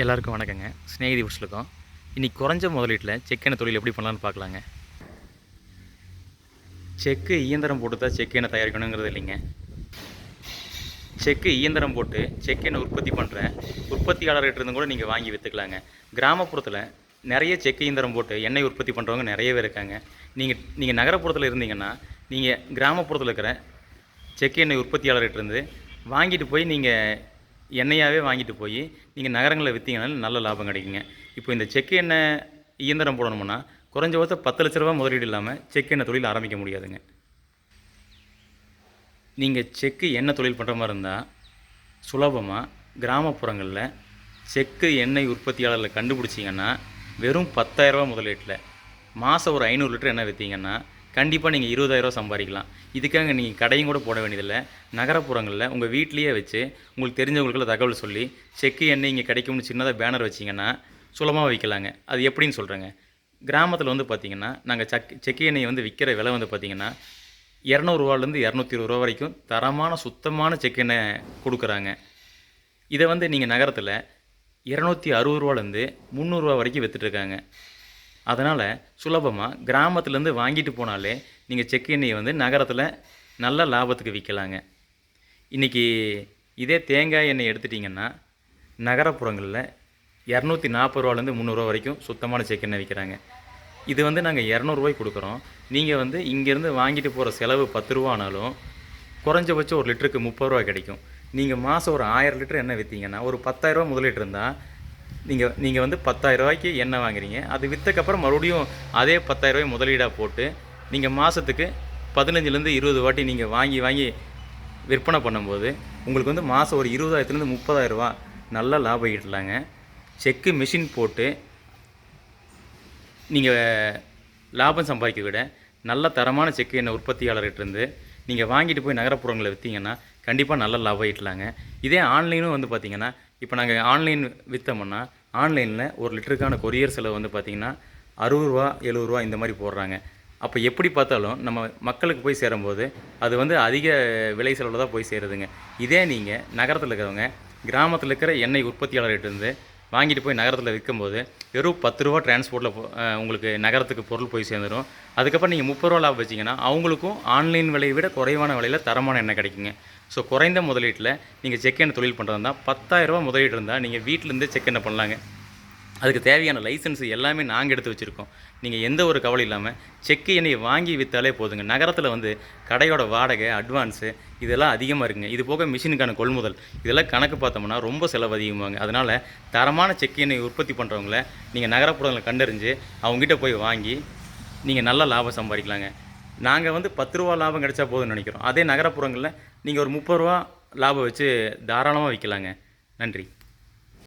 எல்லாருக்கும் வணக்கங்க. ஸ்நேகிதி உட்ஸ்லுக்கும் இன்றைக்கி குறைஞ்ச முதலீட்டில் செக்கெண்ணெய் தொழில் எப்படி பண்ணலான்னு பார்க்கலாங்க. செக்கு இயந்திரம் போட்டு தான் செக்கெண்ணெய் தயாரிக்கணுங்கிறது இல்லைங்க. செக்கு இயந்திரம் போட்டு செக்கெண்ணெய் உற்பத்தி பண்ணுற உற்பத்தியாளர்கிட்ட இருந்து கூட நீங்கள் வாங்கி விற்றுக்கலாங்க கிராமப்புறத்தில் நிறைய செக்கு இயந்திரம் போட்டு எண்ணெய் உற்பத்தி பண்ணுறவங்க நிறையவே இருக்காங்க. நீங்கள் நீங்கள் நகரப்புறத்தில் இருந்தீங்கன்னா நீங்கள் கிராமப்புறத்தில் இருக்கிற செக்கு எண்ணெய் உற்பத்தியாளர்கிட்ட இருந்து வாங்கிட்டு போய் நீங்கள் எண்ணெயாகவே வாங்கிட்டு போய் நீங்கள் நகரங்களில் விற்றீங்கனாலும் நல்ல லாபம் கிடைக்குங்க. இப்போ இந்த செக்கு எண்ணெய் இயந்திரம் போடணும்னா குறைஞ்சபட்சம் பத்து லட்ச ரூபா முதலீடு இல்லாமல் செக்கு எண்ணெய் தொழில் ஆரம்பிக்க முடியாதுங்க. நீங்கள் செக்கு எண்ணெய் தொழில் பண்ணுற மாதிரி இருந்தால் சுலபமாக கிராமப்புறங்களில் செக்கு எண்ணெய் உற்பத்தியாளர்களை கண்டுபிடிச்சிங்கன்னா வெறும் பத்தாயிரரூபா முதலீட்டில் மாதம் ஒரு ஐநூறு லிட்டர் எண்ணெய் விற்றீங்கன்னா கண்டிப்பாக நீங்கள் இருபதாயிரரூவா சம்பாதிக்கலாம். இதுக்காக நீங்கள் கடையும் கூட போட வேண்டியதில்லை. நகரப்புறங்களில் உங்கள் வீட்லேயே வச்சு உங்களுக்கு தெரிஞ்சவங்களுக்குள்ள தகவல் சொல்லி செக்கு எண்ணெய் இங்கே கிடைக்கும்னு சின்னதாக பேனர் வச்சிங்கன்னா சுலபமாக விற்கலாங்க அது எப்படின்னு சொல்கிறேங்க கிராமத்தில் வந்து பார்த்தீங்கன்னா நாங்கள் சக் செக்கு எண்ணெய் வந்து விற்கிற விலை வந்து பார்த்தீங்கன்னா இரநூறுவாலேருந்து இரநூத்தி இருபது ரூபா வரைக்கும் தரமான சுத்தமான செக்கு எண்ணெய் கொடுக்குறாங்க. இதை வந்து நீங்கள் நகரத்தில் இரநூத்தி அறுபது ரூபாலேருந்து முந்நூறுரூவா வரைக்கும் விற்றுட்ருக்காங்க அதனால் சுலபமாக கிராமத்துலேருந்து வாங்கிட்டு போனாலே நீங்கள் செக் எண்ணெயை வந்து நகரத்தில் நல்ல லாபத்துக்கு விற்கலாங்க இன்றைக்கி இதே தேங்காய் எண்ணெய் எடுத்துட்டிங்கன்னா நகரப்புறங்களில் இரநூத்தி நாற்பது ரூபாலேருந்து முந்நூறுரூவா வரைக்கும் சுத்தமான செக் எண்ணெய் விற்கிறாங்க இது வந்து நாங்கள் இரநூறுவாய்க்கு கொடுக்குறோம். நீங்கள் வந்து இங்கேருந்து வாங்கிட்டு போகிற செலவு பத்து ரூபானாலும் குறைஞ்சபட்சம் ஒரு லிட்டருக்கு முப்பது ரூபா கிடைக்கும். நீங்கள் மாதம் ஒரு ஆயிரம் லிட்டர் எண்ணெய் விற்றீங்கன்னா ஒரு பத்தாயிரரூவா முதலீட்டு இருந்தால் நீங்கள் நீங்கள் வந்து பத்தாயிரரூவாய்க்கு எண்ணெய் வாங்குறீங்க. அது விற்றக்கப்புறம் மறுபடியும் அதே பத்தாயிரரூவாய் முதலீடாக போட்டு நீங்கள் மாதத்துக்கு பதினஞ்சுலேருந்து இருபது வாட்டி நீங்கள் வாங்கி வாங்கி விற்பனை பண்ணும்போது உங்களுக்கு வந்து மாதம் ஒரு இருபதாயிரத்துலேருந்து முப்பதாயிரரூவா நல்ல லாபம் ஈட்டலாங்க. செக்கு மிஷின் போட்டு நீங்கள் லாபம் சம்பாதிக்க விட நல்ல தரமான செக்கு எண்ணெய் உற்பத்தியாளர்கிட்ட இருந்து நீங்கள் வாங்கிட்டு போய் நகரப்புறங்களில் விற்றீங்கன்னா கண்டிப்பாக நல்ல லாபம் ஈட்டலாங்க. இதே ஆன்லைனும் வந்து பார்த்தீங்கன்னா இப்போ நாங்கள் ஆன்லைன் விற்றோம்னா ஆன்லைனில் ஒரு லிட்டருக்கான கொரியர் செலவு வந்து பார்த்தீங்கன்னா அறுபது ரூபா எழுபது ரூபா இந்த மாதிரி போடுறாங்க. அப்போ எப்படி பார்த்தாலும் நம்ம மக்களுக்கு போய் சேரும்போது அது வந்து அதிக விலை செலவில் தான் போய் சேருதுங்க. இதே நீங்கள் நகரத்தில் இருக்கிறவங்க கிராமத்தில் இருக்கிற எண்ணெய் உற்பத்தியாளர்கிட்ட இருந்து வாங்கிட்டு போய் நகரத்தில் விற்கும்போது வெறும் பத்து ரூபா டிரான்ஸ்போர்ட்டில் உங்களுக்கு நகரத்துக்கு பொருள் போய் சேர்ந்துடும் அதுக்கப்புறம் நீங்கள் முப்பது ரூபா லாபம் வச்சிங்கன்னா அவங்களுக்கும் ஆன்லைன் விலையை விட குறைவான விலையில் தரமான எண்ணெய் கிடைக்குங்க. ஸோ குறைந்த முதலீட்டில் நீங்கள் செக் எண்ணெய் தொழில் பண்ணுறதா இருந்தால் பத்தாயிரரூபா முதலீடு இருந்தால் நீங்கள் வீட்டிலேருந்தே செக் எண்ணெய் பண்ணலாங்க. அதுக்கு தேவையான லைசன்ஸ் எல்லாமே நாங்கள் எடுத்து வச்சுருக்கோம். நீங்கள் எந்த ஒரு கவலை இல்லாமல் செக்கு எண்ணெயை வாங்கி விற்றாலே போதுங்க. நகரத்தில் வந்து கடையோட வாடகை அட்வான்ஸு இதெல்லாம் அதிகமாக இருக்குங்க. இது போக மிஷினுக்கான கொள்முதல். இதெல்லாம் கணக்கு பார்த்தோம்னா ரொம்ப செலவு அதிகமாங்க. அதனால் தரமான செக்கு எண்ணெய் உற்பத்தி பண்ணுறவங்கள நீங்கள் நகரப்புறங்களை கண்டறிஞ்சு அவங்ககிட்ட போய் வாங்கி நீங்கள் நல்ல லாபம் சம்பாதிக்கலாங்க. நாங்கள் வந்து பத்து ரூபா லாபம் கிடைச்சா போதும்னு நினைக்கிறோம். அதே நகரப்புறங்களில் நீங்கள் ஒரு முப்பது ரூபா லாபம் வச்சு தாராளமாக விற்கலாங்க நன்றி.